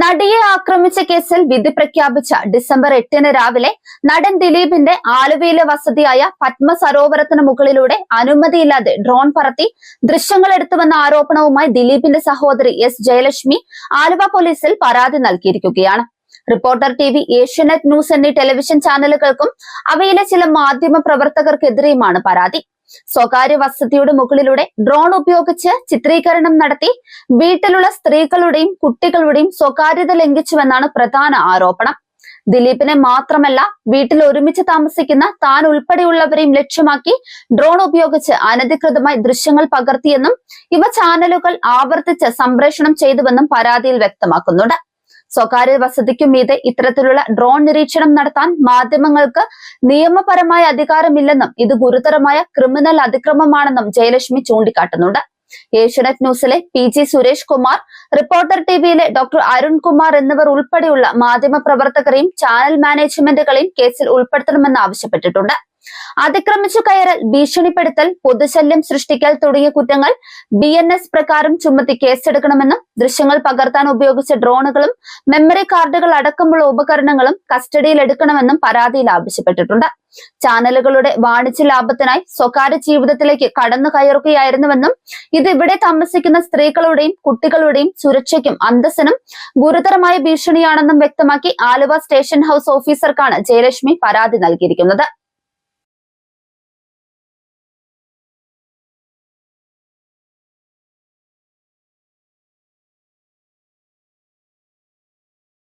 നടിയെ ആക്രമിച്ച കേസിൽ വിധി പ്രഖ്യാപിച്ച ഡിസംബർ എട്ടിന് രാവിലെ നടൻ ദിലീപിന്റെ ആലുവയിലെ വസതിയായ പത്മ സരോവരത്തിന് മുകളിലൂടെ അനുമതിയില്ലാതെ ഡ്രോൺ പറത്തി ദൃശ്യങ്ങൾ എടുത്തുവെന്ന ആരോപണവുമായി ദിലീപിന്റെ സഹോദരി എസ് ജയലക്ഷ്മി ആലുവ പോലീസിൽ പരാതി നൽകിയിരിക്കുകയാണ്. Reporter T V Asianet news എന്നീ ടെലിവിഷൻ ചാനലുകൾക്കും അവയിലെ ചില മാധ്യമ പ്രവർത്തകർക്കെതിരെയുമാണ് പരാതി. സ്വകാര്യ വസതിയുടെ മുകളിലൂടെ ഡ്രോൺ ഉപയോഗിച്ച് ചിത്രീകരണം നടത്തി വീട്ടിലുള്ള സ്ത്രീകളുടെയും കുട്ടികളുടെയും സ്വകാര്യത ലംഘിച്ചുവെന്നാണ് പ്രധാന ആരോപണം. ദിലീപിനെ മാത്രമല്ല വീട്ടിൽ ഒരുമിച്ച് താമസിക്കുന്ന താൻ ഉൾപ്പെടെയുള്ളവരെയും ലക്ഷ്യമാക്കി ഡ്രോൺ ഉപയോഗിച്ച് അനധികൃതമായി ദൃശ്യങ്ങൾ പകർത്തിയെന്നും ഇവ ചാനലുകൾ ആവർത്തിച്ച് സംപ്രേഷണം ചെയ്തുവെന്നും പരാതിയിൽ വ്യക്തമാക്കുന്നുണ്ട്. സ്വകാര്യ വസതിക്കു മീതെ ഇത്തരത്തിലുള്ള ഡ്രോൺ നിരീക്ഷണം നടത്താൻ മാധ്യമങ്ങൾക്ക് നിയമപരമായ അധികാരമില്ലെന്നും ഇത് ഗുരുതരമായ ക്രിമിനൽ അതിക്രമമാണെന്നും ജയലക്ഷ്മി ചൂണ്ടിക്കാട്ടുന്നുണ്ട്. Asianet ന്യൂസിലെ P G Suresh Kumar reporter ടിവിയിലെ doctor Arun Kumar എന്നിവർ ഉൾപ്പെടെയുള്ള മാധ്യമ പ്രവർത്തകരെയും ചാനൽ മാനേജ്മെന്റുകളെയും കേസിൽ ഉൾപ്പെടുത്തണമെന്ന് ആവശ്യപ്പെട്ടിട്ടുണ്ട്. അതിക്രമിച്ചു കയറൽ ഭീഷണിപ്പെടുത്തൽ പൊതുശല്യം സൃഷ്ടിക്കൽ തുടങ്ങിയ കുറ്റങ്ങൾ ബി എൻ എസ് പ്രകാരം ചുമത്തി കേസെടുക്കണമെന്നും ദൃശ്യങ്ങൾ പകർത്താൻ ഉപയോഗിച്ച ഡ്രോണുകളും മെമ്മറി കാർഡുകൾ അടക്കമുള്ള ഉപകരണങ്ങളും കസ്റ്റഡിയിൽ എടുക്കണമെന്നും പരാതിയിൽ ആവശ്യപ്പെട്ടിട്ടുണ്ട്. ചാനലുകളുടെ വാണിജ്യ ലാഭത്തിനായി സ്വകാര്യ ജീവിതത്തിലേക്ക് കടന്നു കയറുകയായിരുന്നുവെന്നും ഇത് ഇവിടെ താമസിക്കുന്ന സ്ത്രീകളുടെയും കുട്ടികളുടെയും സുരക്ഷയ്ക്കും അന്തസ്സിനും ഗുരുതരമായ ഭീഷണിയാണെന്നും വ്യക്തമാക്കി ആലുവ സ്റ്റേഷൻ ഹൌസ് ഓഫീസർക്കാണ് ജയലക്ഷ്മി പരാതി നൽകിയിരിക്കുന്നത്.